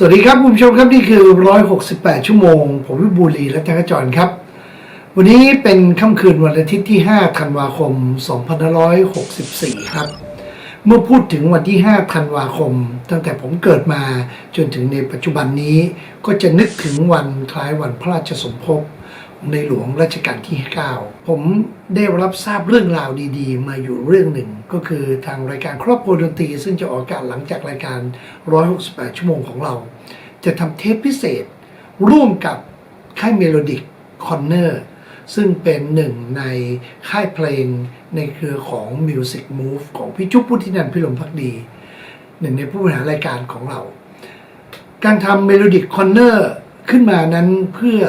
สวัสดีครับคุณผู้ชมครับนี่คือ 168 ชั่วโมง ผมวิบูลีและจักรจรครับ วันนี้เป็นค่ำคืนวันอาทิตย์ที่ 5 ธันวาคม 2564 ครับ เมื่อพูดถึงวันที่ 5 ธันวาคม ตั้งแต่ผมเกิดมาจนถึงในปัจจุบันนี้ ก็จะนึกถึงวันคล้ายวันพระราชสมภพ ในหลวงรัชกาลที่ 9 ผมได้รับทราบเรื่องราวดีๆ มาอยู่เรื่องหนึ่ง ก็คือทางรายการครอบครัวดนตรี ซึ่งจะออกอากาศหลังจากรายการ 168 ชั่วโมงของเรา จะทำเทปพิเศษ ร่วมกับค่ายเมโลดิกคอนเนอร์ซึ่งเป็นหนึ่งในค่ายเพลงในเครือของ Music Move ของพี่จุ๊บพุทธินันท์พิรมพักดี หนึ่งในผู้บริหารรายการของเรา การทำเมโลดิกคอนเนอร์ขึ้นมานั้นเพื่อ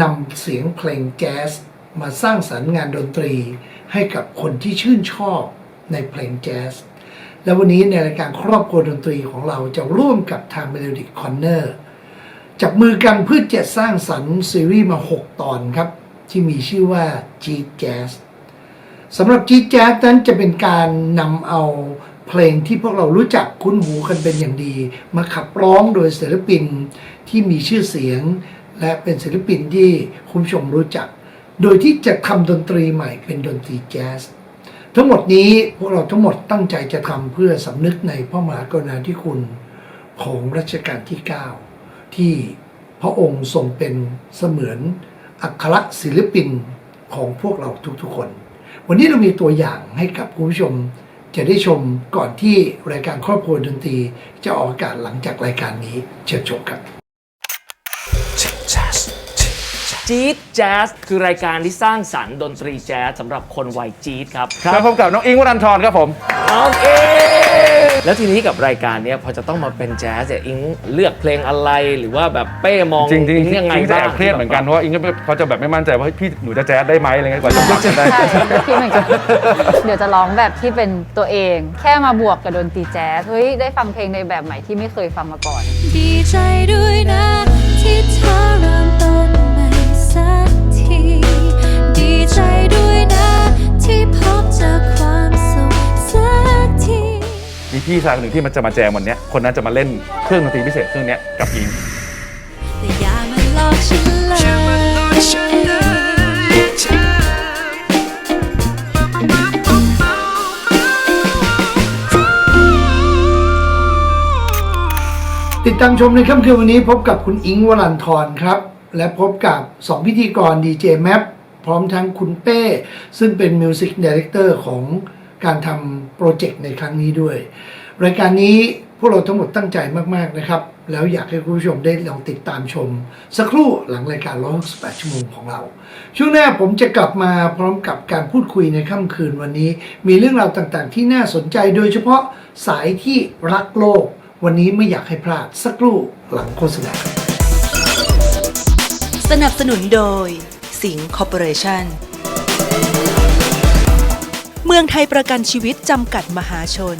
นำเสียงเพลงแจ๊สมาสร้างสรรค์งานดนตรีให้กับคนที่ชื่นชอบในเพลงแจ๊สและวันนี้ในรายการครอบครัวดนตรีของเราจะร่วมกับทาง Melodic Corner จับมือกันเพื่อจะสร้างสรรค์ซีรีส์มา 6 ตอนครับ ที่มีชื่อว่า G Jazz สำหรับ G Jazz นั้นจะเป็นการนำเอาเพลงที่พวกเรารู้จักคุ้นหูกันเป็นอย่างดี มาขับร้องโดยศิลปินที่มีชื่อเสียง และเป็นศิลปินที่คุณผู้ชมรู้จัก โดยที่จะทำดนตรีใหม่เป็นดนตรีแจ๊สทั้งหมดนี้พวกเราทั้งหมดตั้งใจจะทำเพื่อสำนึกในพระมหากรุณาธิคุณของรัชกาลที่ 9 ที่พระองค์ทรงเป็นเสมือนอัครศิลปินของพวกเราทุกๆคน วันนี้เรามีตัวอย่างให้กับคุณผู้ชมจะได้ชมก่อนที่รายการครอบครัวดนตรี จะออกอากาศหลังจากรายการนี้เชิญชมครับ จี๊ดแจ๊สคือรายการที่สร้างสรรค์ดนตรีแจ๊สสำหรับคนวัยจี๊ดครับครับพบกับน้องอิงค์วรันทรครับผมโอเคแล้วทีนี้กับรายการเนี้ยพอจะต้องมาเป็นแจ๊สเนี่ยอิงเลือกเพลงอะไรหรือว่าแบบเป้มองจริงๆจริงอิ๊ยังไงอิงจะบ้าแองบเครียดเหมือนกันเพราะว่าอิงก็เขาจะแบบไม่มั่นใจว่าเฮ้ยพี่หนูจะแจ๊สได้ไหมอะไรเงี้ยกว่าจะปรับกันได้ใช่คิดเหมือนกันเดี๋ยวจะร้องแบบที่เป็นตัวเอง แค่มาบวกกับดนตรีแจ๊สเฮ้ยได้ฟังเพลงในแบบใหม่ที่ไม่เคยฟังมาก่อน ดีใจด้วยนะที่เธอเริ่มต้น พี่ชายคนหนึ่งที่มันจะมาแจมวันเนี้ยคนนั้นจะมาเล่นเครื่องดนตรีพิเศษเครื่องเนี้ยกับอิง แต่อย่ามาหลอกฉันเลยติดตามชมในค่ำคืนวันนี้พบกับคุณอิงค์วรันทรครับ และพบกับ 2 พิธีกรดีเจแมปพร้อมทั้งคุณเป้ ซึ่งเป็นมิวสิกดีเรคเตอร์ของ การทำโปรเจกต์ในครั้งนี้ด้วย รายการนี้พวกเราทั้งหมดตั้งใจมาก ๆ นะครับ แล้วอยากให้คุณผู้ชมได้ลองติดตามชม สักครู่หลังรายการ168ชั่วโมงของเรา ช่วงหน้าผมจะกลับมาพร้อมกับการพูดคุยในค่ำคืนวันนี้ มีเรื่องราวต่างๆ ที่น่าสนใจโดยเฉพาะสายที่รักโลก วันนี้ไม่อยากให้พลาดสักครู่หลังโฆษณาสนับสนุนโดยสิงห์คอร์ปอเรชั่น มืองไทยประกันชีวิตจำกัดมหาชน